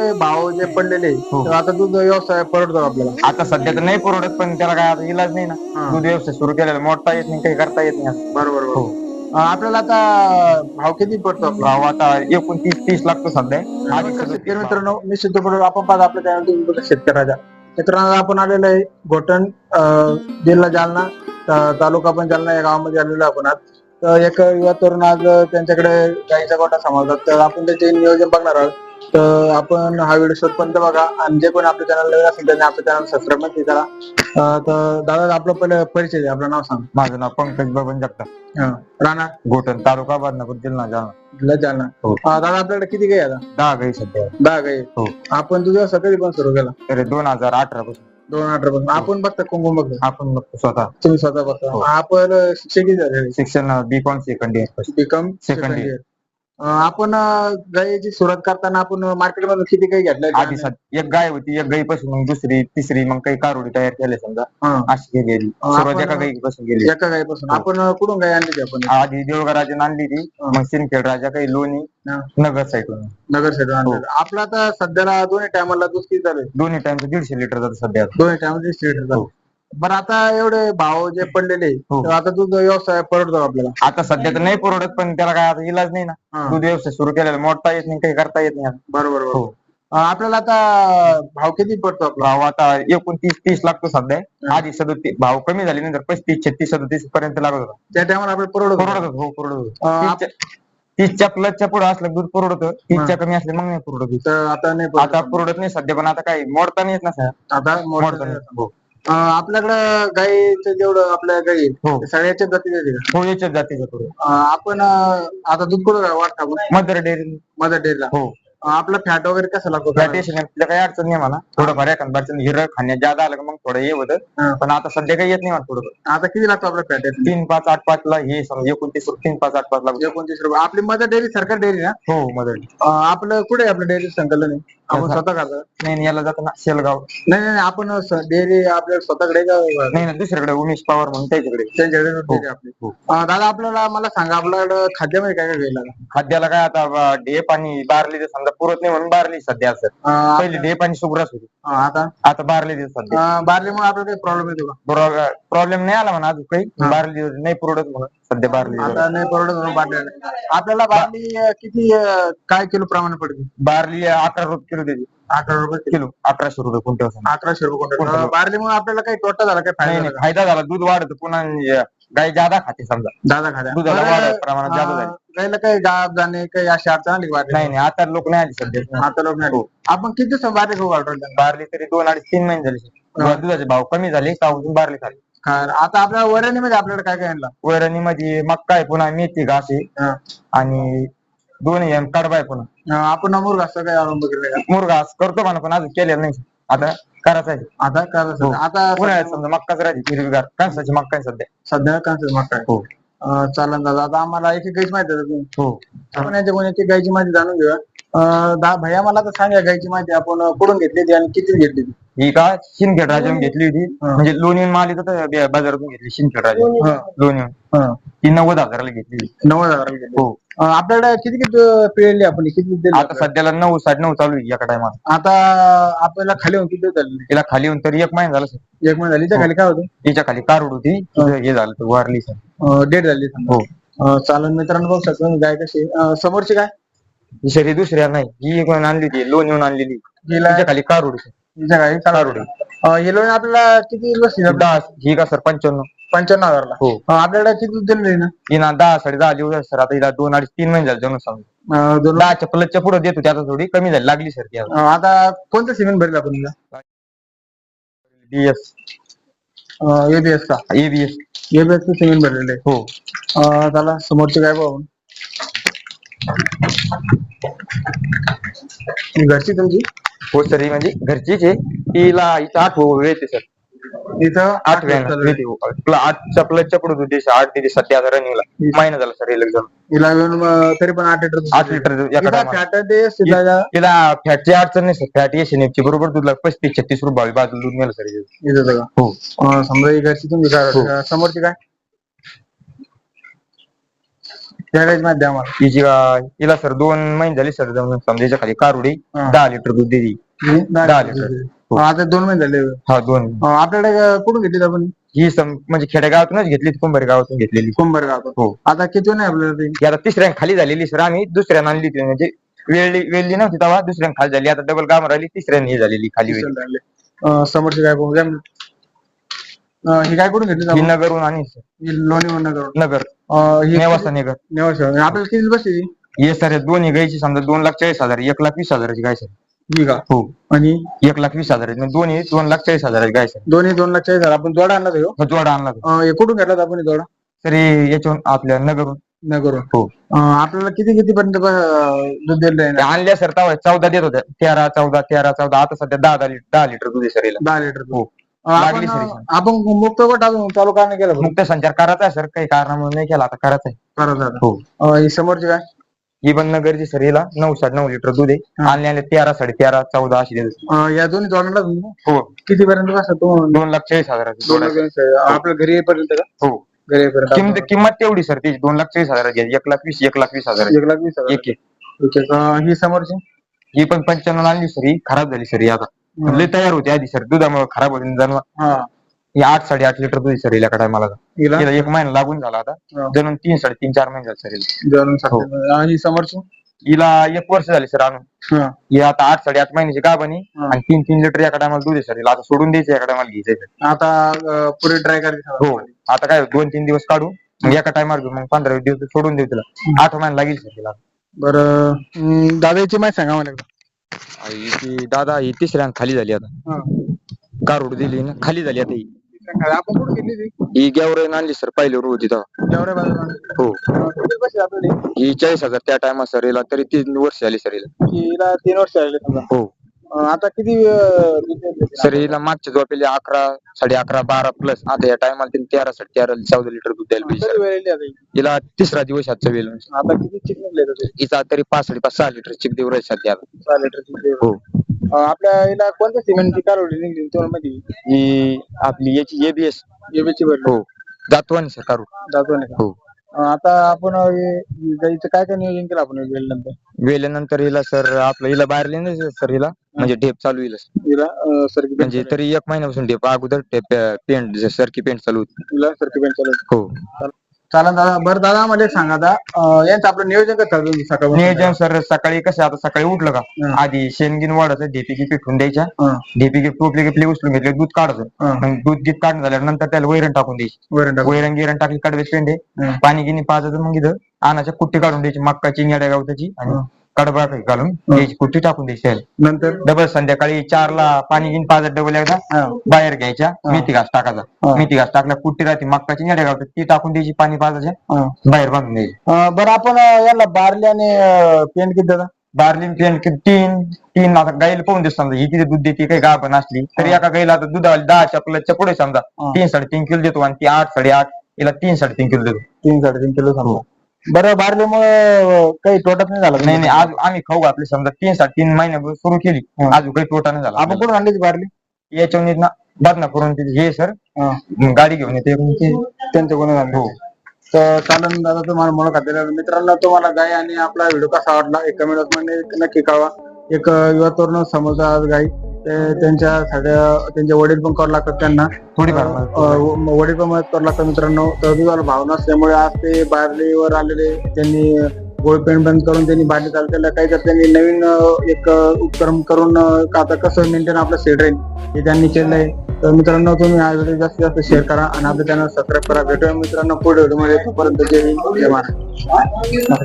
भाव जे पडलेले हो. तर आता दूध व्यवसाय परवडतो आपल्याला. आता सध्या तर नाही परवडत पण त्याला काय आता इलाज नाही ना. हा. दूध व्यवसाय सुरू केलेला मोडता येत नाही काही करता येत नाही. बरोबर हो. अं, आपल्याला आता भाव किती पडतो आपला? भाव आता एकूण तीस तीस लागतो सध्या. आधी नमस्कार मित्रांनो मी सिद्धपूर आपण पाहत आपल्या चॅनल शेतकऱ्याचा. मित्रांनो आपण आलेलो आहे घोटण अं, जिल्हा जालना त- तालुका पण जालना या गावामध्ये आलेलो आहे आपण आज. तर एक युवा तरुण आज त्यांच्याकडे गाईचा गोटा सांभाळतात. तर आपण त्याचे नियोजन बघणार आहोत. तर आपण हा व्हिडिओ शोधपर्यंत बघा. आणि जे कोण आपल्या चॅनल नवीन असेल त्यांनी आपल्या चॅनल सबस्क्राईब नक्की करा. अं, तर दादा आपलं पहिलं परिचय द्या. आपलं नाव सांग. माझं नाव पंकज बबन जगताप. हं. राणा? गोटन तालुका बदनापूर जिल्हा जालना. जिल्हा जालना. हो. अं, दादा आपल्याकडे किती गाई आता? दहा गाई सध्या. दहा गाई. हो. आपण तुझ्या सकाळी पण सुरू केला? तरी दोन हजार अठरा पासून. दोन अठरा पासून. आपण बघता कुंकुम बघता? आपण बघतो स्वतः. तुम्ही स्वतः बघता. हो. आपण शिक्षक किती झालेले शिक्षण B com second year B com Second second year. आपण गायीची सुरुवात करताना आपण मार्केटमध्ये किती काही आधी सध्या एक गाय होती एक गाई पासून मग दुसरी तिसरी मग काही कारोडी तयार केले समजा. अशी गेली सुरुवात एका गाई पासून गेली एका गायीपासून. हो. आपण कुठून गाय आणली ती आपण? आधी देवगा राजा आणली ती. मग सिंदखेड राजा काही लोणी हा. नगर साईडून नगर साईड हो. आपला आता सध्याला दोन्ही टायमाला किती झाले दोन्ही टाइमचं दीडशे लिटर जातं सध्या दोन्ही टायमाला. बरं आता एवढे भाव जे पडलेले हो. तर आता दूध व्यवसाय परवडतो आपल्याला आता सध्या तर नाही परवडत पण त्याला काय आता इलाज नाही ना हा. दूध व्यवसाय सुरू केलेला मोडता येत नाही काही करता येत नाही आता. बरोबर बरोबर हो अं, आपल्याला आता भाव किती पडतो आपला भाव आता एकूण तीस लागतो सध्या आधी सदोतीस भाव कमी झाले नंतर पस्तीस छत्तीस सदोतीस पर्यंत लागत होता त्या टायमाला आपल्याला परवडत. परवडत होतं, हो परवडत होतं. अं, आप- तीसच्या- तीसच्या प्लसच्या पुढे असलं दूध परवडत. तीसच्या कमी असले मग नाही परवडत. तर आता नाही आता परवडत. नाही सध्या पण आता काय मोडता नाही येत ना सर आता मोडता नाही येत. हो आपल्याकडं गाईचं जेवढं आपल्या गाई हो. सगळ्याच्या जातीच्या आहेत का? हो याच्यात जातीचं पुढे अं, आपण अं, आता दूध कुठं वाटतं आपण? Mother dairy. मदर डेअरीला. हो. आपला फॅट वगैरे कसं लागतो प्लॅटेशन काही अडचण नाही मला थोडंफार एखाद अडचण हिरं खाण्यात जादा आलं का मग थोडं हे हा. होतं पण आता सध्या काही येत नाही मला थोडं. आता किती लागतो आपला फॅट तीन पाच आठ पाच ला हे समजा एकोणतीस तीन पाच आठ पाच लागतो. एकोणतीस रुपये. आपली मदर डेअरी सरकार डेअरी ना? हो मदर अं, आपलं कुठे आहे आपलं डेअरी संकलन? आहे आपण स्वतः करतो नाही नाही, याला जातं ना शेलगाव. नाही नाही नाही, आपण डेअरी आपल्या स्वतःकडे का नाही ना दुसरीकडे उमेश पवार म्हणून त्याच्याकडे. त्यांच्याकडे आपली. हो. अं, दादा आपल्याला मला सांगा आपल्याकडं खाद्यामध्ये काय काय घ्यायला खाद्याला काय आता ढेप आणि बारली ते समजा. पुरत नाही म्हणून बारली सध्या असं. अं, पहिली ढेप आणि सुग्रास होती अं, आता? आता बारली देत सध्या. बारलीमुळे आपल्याला काही प्रॉब्लेम येतो का? प्रॉब्लेम नाही आला म्हणा अजून काही. हा. बारली नाही पुरवत म्हणून. सध्या बारली आता नाही परवडत बाटल्या नाही. आपल्याला बाटली अं, किती अं, काय किलो प्रमाणे पडते बारली अकरा रुपये किलो देते अकरा रुपये किलो अकराशे रुपये कोणत्या. अकराशे रुपये कोणतं कोणतं किलो? बारलीमुळे आपल्याला काही तोटा झाला काही नाही फायदा नाही झाला फायदा झाला दूध वाढत पुन्हा अं, गाय जादा खाते समजा दादा खाद्या दुधाला बरं, वाढ प्रमाणात जादा अं, झाली. गाईला काही गाब जाणे काही अशी अडचण आली का बाटली नाही नाही आता लोक नाही आली सध्या आता लोक नाही हो. आपण किती दिवस बाटली खाऊ घालतो? बारली तरी दोन अडीच तीन महिने झाले. दुधाचे भाव कमी झाले का अजून बारली खाली आता आपल्या वरणीमध्ये आपल्याकडे काय काय आणलं? वैरणी मध्ये मक्का आहे पुन्हा मेथी घास आहे. आणि दोन्ही आहे, कडबा आहे पुन्हा. आपण अमूर असं काय आणून बघितलं का? मुरघास करतो म्हणा पण अजून केलेलं नाही. आता करायचं आहे. आता काय हो. आता उन्हाळ्यात समजा मक्काच राहते हिरवीगार. कणसाची मक्का आहे सध्या. सध्या कांसेल मग काय हो. अं, चालेल दादा आता आम्हाला एक एक गायची माहिती आहे तुम्ही? हो. आपण याच्या कोणाची गायची माहिती जाणून घेऊया. अं, दा भैया मला तर सांगा गायची माहिती आपण कुठून घेतली ती आणि किती घेतली ती ही का? शिंदखेड राजाहून घेतली होती. हा. म्हणजे लोणीहून माल येत होता बे- बाजारातून घेतली शिंदखेड राजा हा. लोणीहून. हं. ती नव्वद हजाराला घेतली होती. नव्वद हजार घेतली. हो. अं, आपल्याकडे किती किती पिळली आपण? किती दिलं आता सध्याला नऊ साडे नऊ चालू आहे एका टायमाला आता आपल्याला खाली होऊन किती झाले तिला खाली येऊन तरी एक महिना झाला सर. एक महिना झाली. त्या हो. खाली काय होतं? तिच्या खाली कारुड होती. तिचं हे झालं होतं, वारली सर. अं, डेट झाली समजा. हो. अं, चालेल मित्रांनो बघू शकतो तुम्ही गाय कशी. आहे. अं, समोरची काय? ही शरी दुसऱ्या नाही. ही एक आणली ती लोन येऊन आणलेली तिच्या खाली कारुड आहे. कारुड येलो आपल्याला किती बसली. दहा. ही का सर? पंच्याण्णव. पंच्याण्णव हजारला. हो. अं, आपल्याकडे किती दूध दिलं ना? ही ना दहा साडे दहा दिवस सर. आता हिला दोन अडीच तीन महिने झाले जणू समजा अं, दोन दहाच्या प्लसच्या पुढे देतो त्याचा थोडी कमी झाली. लागली सर ती अं, आता कोणतं सिमेंट भरलं आपण हिला? डीएस का एबीएस एबीएस चं. सिमेंट भरलेलं आहे. हो. अं, त्याला समोरची काय पाहून ही घरची तुमची? हो सर ही म्हणजे घरचीच आहे तिला इथं आठ येते सर इथं आठ. आपला आठच्या प्लसच्या दूध देते आठ देते सध्या आता रनिंगला महिना झाला सर येऊन अं, तरी पण आठ लिटर आठ लिटर ते तिला फॅटची अडचण नाही सर. फॅट एस ची बरोबर दूध लागतं. पस्तीस छत्तीस रुपये भावी बाजू दूध मिळालं सर हे. समजा घरची काय हो. समोरची काय? त्या गाईची माहिती द्या आम्हाला. हिला सर दोन महिने झाले सर जाऊन समजायच्या खाली कारुडी हा. दहा लिटर दूध ही दहा लिटर. हो. आता दोन महिने झाले. हा दोन. अं, आपल्याकडे अं, कुठून घेतली आपण? ही सम म्हणजे खेडेगावातूनच घेतली कुंभारी गावातून घेतलेली. कुंभार गावातून हो. आता किती नाही आपल्याला ती? ही आता तिसऱ्या खाली झालेली सर आम्ही दुसऱ्यानं आणली होती म्हणजे वेळली वेळली नव्हती तेव्हा दुसऱ्यानं खाली झाली. आता डबल काम राहिली तिसऱ्याने ही झालेली खाली वेळली. अं, समोरची गाय बघू द्या अं, ही गाय कुठून घेतली ही आपण? नगरहून आणि ही लोणी करून नगर. ही नेवासा नेवासा. आपल्याला किती बसली? हे सर दोन्ही गायची समजा दोन लाख चाळीस हजार एक लाख वीस हजाराची गाय सर. ही हो. आणि? एक लाख वीस म्हणजे दोन्ही दोन लाख चाळीस हजाराची गाय सर. दोन्ही दोन लाख चाळीस हजार. आपण जोडा आणला ह्यो. हा जोडा आणला तो. अं, हे कुठून घेतला होता आपण हे जोडा? तर याच्याहून आपल्या नगरहून नगरून हो. अं, आपल्याला किती किती पर्यंत दूध दिलं आहे आणल्या सर तेव्हा चौदा देत होत्या तेरा चौदा तेरा चौदा. आता सध्या दहा दहा लिटर दहा लिटर दूध आहे सर हिला दहा लिटर दूध. हो. आपण लागली सर. ही. आपण मुक्त गट अजून चालू का नाही केलं बरं? मुक्त संचार करायचा आहे सर. काही कारणामुळे नाही केला आता करायचा आहे. करत आहे. हो. अं, ही समोरची काय? ही पण नगरची सर हिला नऊ साडे नऊ लिटर दूध आहे. हा. आणले आणले तेरा साडे तेरा चौदा अशी देत होती. अं, या दोन्ही जोडणार हो. किती पर्यंत बसत तो दोन लाख चाळीस हजाराची दोन. लाख आपल्या घरी येईपर्यंत का? हो. घरी येईपर्यंत किंमत किंमत तेवढी सर त्याची दोन लाख चाळीस हजाराची आहे. एक लाख वीस एक लाख वीस हजाराची. एक लाख वीस हजार एक एक ठीक आहे. अं, ही समोरची? ही पण पंच्याण्णव आणली सर. ही खराब झाली सर ही आता. हा. लय तयार होती आधी सर. दुधामुळे खराब होती जणू हा. ही आठ साडेआठ लिटर दूध सर हिला कडाय मला. हिला? हिला एक महिना लागून झाला आता. जणून तीन साडेतीन चार महिने झाले सर हिला. हो. ही समोरची? हिला एक वर्ष झाले सर आणून. हा. ही आता आठ साडेआठ महिन्याची गाभणी हा. आणि तीन तीन लिटर एका टायमाला दूध आहे सर हिला. आता सोडून द्यायचं एका टायमाला घ्यायचंय सर. आता अं, पुढे ट्राय करायची हो. आता काय दोन तीन दिवस काढू. मग एका टायमाला घेऊ. मग पंधरा वीस दिवस सोडून देऊ तिला. आठ महिने लागेल सर तिला बरं अं, दादाची माहिती सांगा मला एकदा. ही दादा ही तिसऱ्या खाली झाली आता. हा. कारोड दिली ना खाली झाली आता ही. आपण कुठे घेतली ती ही गॅवरेन आणली सर पहिल्यावर होती तेव्हा. बाजूला हो. किती पैसे ही चाळीस हजार त्या टायमा सर हिला तरी तीन वर्ष झाली सर हिला. हिला तीन वर्ष झाले समजा हो. आता किती अं, देते? सर हिला मागच्या झोपेले अकरा साडे अकरा बारा प्लस आता या टायमाला तिने तेरा साडे तेरा चौदा लिटर दूध द्यायला पाहिजे कधी वेळ आता ही? हिला तिसरा दिवस आजचा वेळ आता किती चिक निघले ते हिचा तरी पाच साडेपाच सहा लिटर चिक देऊ राहील सध्या. सहा लिटर. हो. आपल्या हिला कोणत्या सिमेंटची कारवडी निघली तुम्हाला माहिती ही आपली याची एबीएस एबीची भरली हो. जातवानी सर कारू का हो. अं, आता आपण अं, हे- गाईचं काय काय नियोजन केलं आपण वेळेनंतर? वेल्यानंतर हिला सर आपलं हिला बाहेर लिहिलं सर हिला. म्हणजे ढेप चालू येईल अं, सरकी पेंट म्हणजे तरी एक महिन्यापासून ढेप अगोदर ढेप पेंट सरकी पेंट चालू होती. सरकी पेंट चालू हो. चालन दादा बरं दादा मला एक सांगा आता. अं, यांचं आपलं नियोजन कसं चालू आहे सकाळ नियोजन सर सकाळी कसं आता सकाळी उठलं का? हं. आधी शेणगिन वाढायचं ढेपी गिपी ठेवून द्यायच्या. हं, ढेपी गिप टोपले गिपले उचलून घेतले दूध काढायचं. हं. मग दूध गीत काढून झाल्यानंतर त्याला वैरण टाकून द्यायची. वरण गिरण टाकली कडवे पेंडे. हं. पाणी गिनी पाजायचं मग इथं. आणाच्या कुट्टी काढून द्यायची मक्काची निड्या गावताची आणि हं. कडबा घालून द्यायची कुट्टी टाकून द्यायची. नंतर डबल संध्याकाळी चारला पाणी घेऊन पाजत डबल एकदा बाहेर घ्यायच्या. मेथी घास टाकायचा. मेथी घास टाकल्या कुट्टी राहते मक्काची निड्या गावतात ती टाकून द्यायची पाणी पाजायच्या हं. बाहेर बांधून द्यायची बरं आपण याला बारली आणि पेंट किती दादा बार्लिन पेन तीन तीन आता गाईला पाहून देत समजा ही किती दूध देते काही गाभण असली तरी. एका गाईला आता दुधाला दहाच्या प्लसच्या पुढे समजा. तीन साडेतीन किलो देतो आणि ती आठ साडेआठ हिला तीन साडेतीन किलो देतो तीन साडेतीन किलो समजा बरं बारलीमुळे काही तोटाच नाही झाला? नाही नाही आज आम्ही खाऊ घातली समजा तीन साडेतीन महिने सुरू केली. हा. अजून काही तोटा नाही झाला. आपण कुठून आणली ती बारली? याच्यावर ना बदनापूरून तिथे हे. सर गाडी घेऊन येते. मग ते- त्यांच्याकडून आणली. हो. तर चालन दादा तुम्हाला मुलाखत दिल्याबद्दल. मित्रांनो तुम्हाला गाय आणि आपला व्हिडिओ कसा आवडला एक कमेंटमध्ये नक्की कळवा. एक अं, युवा तरुण समोरचा आज गाई. ते त्यांच्या सगळ्या त्यांचे वडील पण करू लागतात त्यांना. थोडीफार मदत करू. अं, वडील पण मदत करू लागतात मित्रांनो. तर दुधाला भाव नसल्यामुळे आज ते बारलीवर आलेले त्यांनी गोळपेंट बंद करून त्यांनी बारली चालू केलं. काही तर त्यांनी नवीन अं, एक अं, उपक्रम करून अं, का आता कसं मेंटेन आपलं सेट राहील हे त्यांनी केलंय. तर मित्रांनो तुम्ही हा व्हिडिओ जास्तीत जास्त शेअर करा आणि आपल्या चॅनल सबस्क्राईब करा. भेटूया मित्रांनो पुढे व्हिडिओमध्ये तोपर्यंत जय हिंद जय महाराष्ट्र.